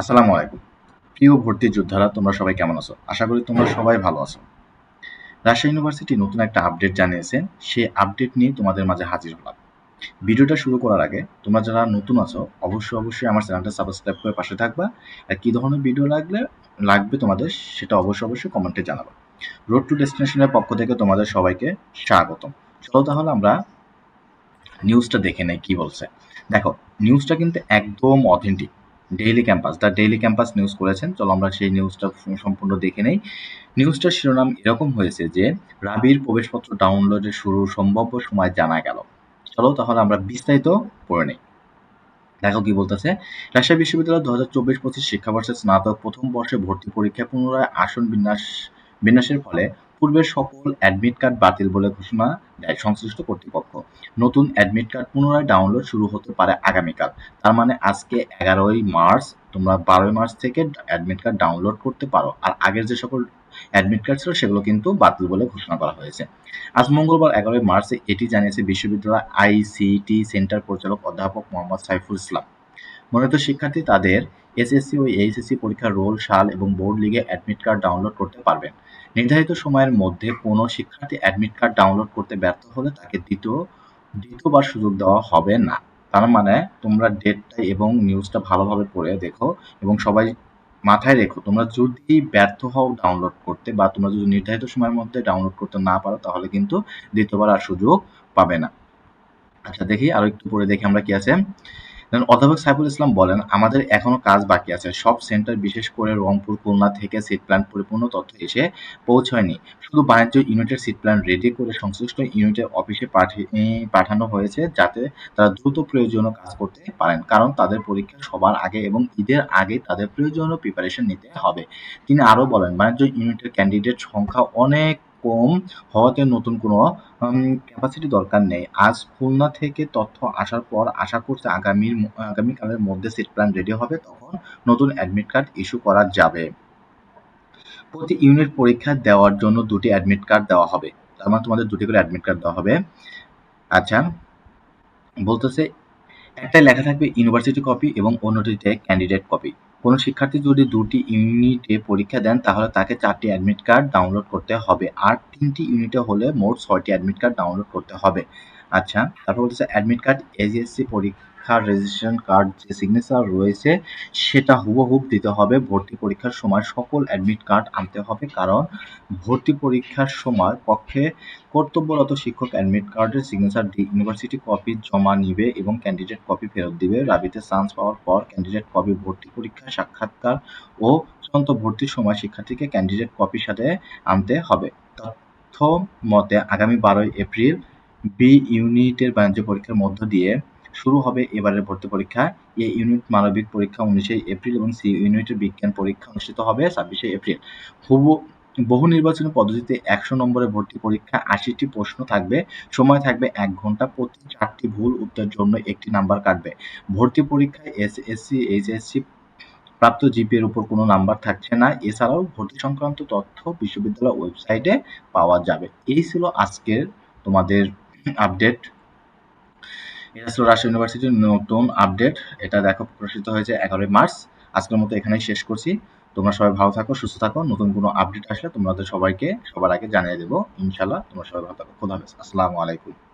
আসসালামু আলাইকুম। প্রিয় ভর্তি যোদ্ধারা, তোমরা সবাই কেমন আছো? আশা করি তোমরা সবাই ভালো আছো। রাজশাহী ইউনিভার্সিটি নতুন একটা আপডেট জানিয়েছে সেই আপডেট নিয়ে তোমাদের মাঝে হাজির হলাম। ভিডিওটা শুরু করার আগে, তোমরা যারা নতুন আছো, অবশ্যই অবশ্যই আমার চ্যানেলটা সাবস্ক্রাইব করে পাশে থাকবা, আর কী ধরনের ভিডিও লাগলে, লাগবে তোমাদের, সেটা অবশ্যই অবশ্যই কমেন্টে জানাবা। রোড টু ডেস্টিনেশনের পক্ষ থেকে তোমাদের সবাইকে স্বাগতম। চলো তাহলে আমরা নিউজটা দেখে নেই, কি বলছে। দেখো নিউজটা কিন্তু একদম authentic daily campus the daily campus news করেছেন। চলো আমরা সেই নিউজটা সম্পূর্ণ দেখে নেই। নিউজটার শিরোনাম এরকম হয়েছে যে, রাবির প্রবেশপত্র ডাউনলোডের শুরু সম্ভাব্য সময় জানা গেল। চলো তাহলে আমরা বিস্তারিত পড়ে নেই। দেখো কি বলতেছে, রাজশাহী বিশ্ববিদ্যালয় দু হাজার চব্বিশ পঁচিশ শিক্ষাবর্ষের স্নাতক প্রথম বর্ষে ভর্তি পরীক্ষা পুনরায় আসন বিন্যাস, বিন্যাসের ফলে পূর্বের সকল অ্যাডমিট কার্ড বাতিল বলে ঘোষণা দেয় সংশ্লিষ্ট কর্তৃপক্ষ। নতুন অ্যাডমিট কার্ড পুনরায় ডাউনলোড শুরু হতে পারে আগামীকাল তার মানে আজকে এগারোই মার্চ, তোমরা বারোই মার্চ থেকে অ্যাডমিট কার্ড ডাউনলোড করতে পারো। আর আগের যে সকল অ্যাডমিট কার্ড ছিল, সেগুলো কিন্তু বাতিল বলে ঘোষণা করা হয়েছে। আজ মঙ্গলবার এগারোই মার্চে এটি জানিয়েছে বিশ্ববিদ্যালয় আইসিটি সেন্টার পরিচালক অধ্যাপক মোহাম্মদ সাইফুল ইসলাম। মনোনীত শিক্ষার্থী তাদের এসএসসি ও এইচএসসি পরীক্ষার রোল, সাল এবং বোর্ড লিগে অ্যাডমিট কার্ড ডাউনলোড করতে পারবেন। নির্ধারিত সময়ের মধ্যে কোনো শিক্ষার্থী অ্যাডমিট কার্ড ডাউনলোড করতে ব্যর্থ হলে তাকে দ্বিতীয়, দ্বিতীয়বার সুযোগ দেওয়া হবে না। তার মানে তোমরা ডেটটা এবং নিউজটা ভালোভাবে পড়ে দেখো এবং সবাই মাথায় রেখো, তোমরা যদি ব্যর্থ হও ডাউনলোড করতে বা তোমরা যদি নির্ধারিত সময়ের মধ্যে ডাউনলোড করতে না পারো তাহলে কিন্তু দ্বিতীয়বার আর সুযোগ পাবে না। আচ্ছা দেখি আরও একটু পরে দেখি আমরা কি আছে। অধ্যাপক সাইফুল ইসলাম বলেন, আমাদের এখনও কাজ বাকি আছে। সব সেন্টার, বিশেষ করে রংপুর, খুলনা থেকে সিট প্ল্যান পরিপূর্ণ তথ্য এসে পৌঁছয়নি। শুধু বাণিজ্য ইউনিটের সিট প্ল্যান রেডি করে সংশ্লিষ্ট ইউনিটের অফিসে পাঠানো হয়েছে যাতে তারা দ্রুত প্রয়োজনীয় কাজ করতে পারেন। কারণ তাদের পরীক্ষা সবার আগে এবং ঈদের আগে তাদের প্রয়োজনীয় প্রিপারেশন নিতে হবে। তিনি আরও বলেন, বাণিজ্য ইউনিটের ক্যান্ডিডেট সংখ্যা অনেক কম হওয়াতে নতুন কোনো ক্যাপাসিটি দরকার নেই। আজ খুলনা থেকে তথ্য আসার পর আশা করছি আগামীর আগামীকালের মধ্যে সিট প্ল্যান রেডি হবে, তখন নতুন অ্যাডমিট কার্ড ইস্যু করা যাবে। প্রতি ইউনিট পরীক্ষা দেওয়ার জন্য দুটি অ্যাডমিট কার্ড দেওয়া হবে। তার মানে তোমাদের দুটি করে অ্যাডমিট কার্ড দেওয়া হবে। আচ্ছা বলতেছে একটাই লেখা থাকবে ইউনিভার্সিটি কপি এবং অন্যটিতে ক্যান্ডিডেট কপি কোনো শিক্ষার্থী যদি দুটি ইউনিটে পরীক্ষা দেন, তাহলে তাকে চারটি অ্যাডমিট কার্ড ডাউনলোড করতে হবে। আর তিনটি ইউনিটে হলে মোট ছয়টি অ্যাডমিট কার্ড ডাউনলোড করতে হবে। আচ্ছা তারপর বলতেছে অ্যাডমিট কার্ড এজিএসসি পরীক্ষার রেজিস্ট্রেশন কার্ড যে সিগনেচার রয়েছে, সেটা হুবহুব দিতে হবে। ভর্তি পরীক্ষার সময় সকল অ্যাডমিট কার্ড আনতে হবে। কারণ ভর্তি পরীক্ষার সময় পক্ষে কর্তব্যরত শিক্ষক অ্যাডমিট কার্ডের সিগনেচার দিয়ে ইউনিভার্সিটি কপি জমা নিবে এবং ক্যান্ডিডেট কপি ফেরত দিবে। রাবিতে চান্স পাওয়ার পর ক্যান্ডিডেট কপি ভর্তি পরীক্ষা, সাক্ষাৎকার ও চূড়ান্ত ভর্তির সময় শিক্ষার্থীকে ক্যান্ডিডেট কপির সাথে আনতে হবে। তথ্য মতে আগামী বারোই এপ্রিল বি ইউনিটের বাণিজ্য পরীক্ষার মধ্য দিয়ে শুরু হবে এবারের ভর্তি পরীক্ষা। এ ইউনিট মানবিক পরীক্ষা উনিশে এপ্রিল এবং সি ইউনিটের বিজ্ঞান পরীক্ষা অনুষ্ঠিত হবে ছাব্বিশে এপ্রিল। হুবু, বহু নির্বাচনী পদ্ধতিতে একশো নম্বরের ভর্তি পরীক্ষা আশিটি প্রশ্ন থাকবে। সময় থাকবে এক ঘণ্টা প্রতি চারটি ভুল উত্তরের জন্য একটি নাম্বার কাটবে। ভর্তি পরীক্ষায় এস এসসি এইচএসসি প্রাপ্ত জিপিএর উপর কোনো নাম্বার থাকছে না। এছাড়াও ভর্তি সংক্রান্ত তথ্য বিশ্ববিদ্যালয় ওয়েবসাইটে পাওয়া যাবে। এই ছিল আজকের তোমাদের আপডেট এটা ছিল রাজশাহী ইউনিভার্সিটির নতুন আপডেট এটা দেখো, প্রকাশিত হয়েছে এগারোই মার্চ। আজকের মতো এখানেই শেষ করছি। তোমরা সবাই ভালো থাকো, সুস্থ থাকো। নতুন কোনো আপডেট আসলে তোমাদের সবাইকে সবার আগে জানিয়ে দেবো। ইনশাল্লাহ তোমরা সবাই ভালো থাকো। খোদা হাফেজ। আসসালামু আলাইকুম।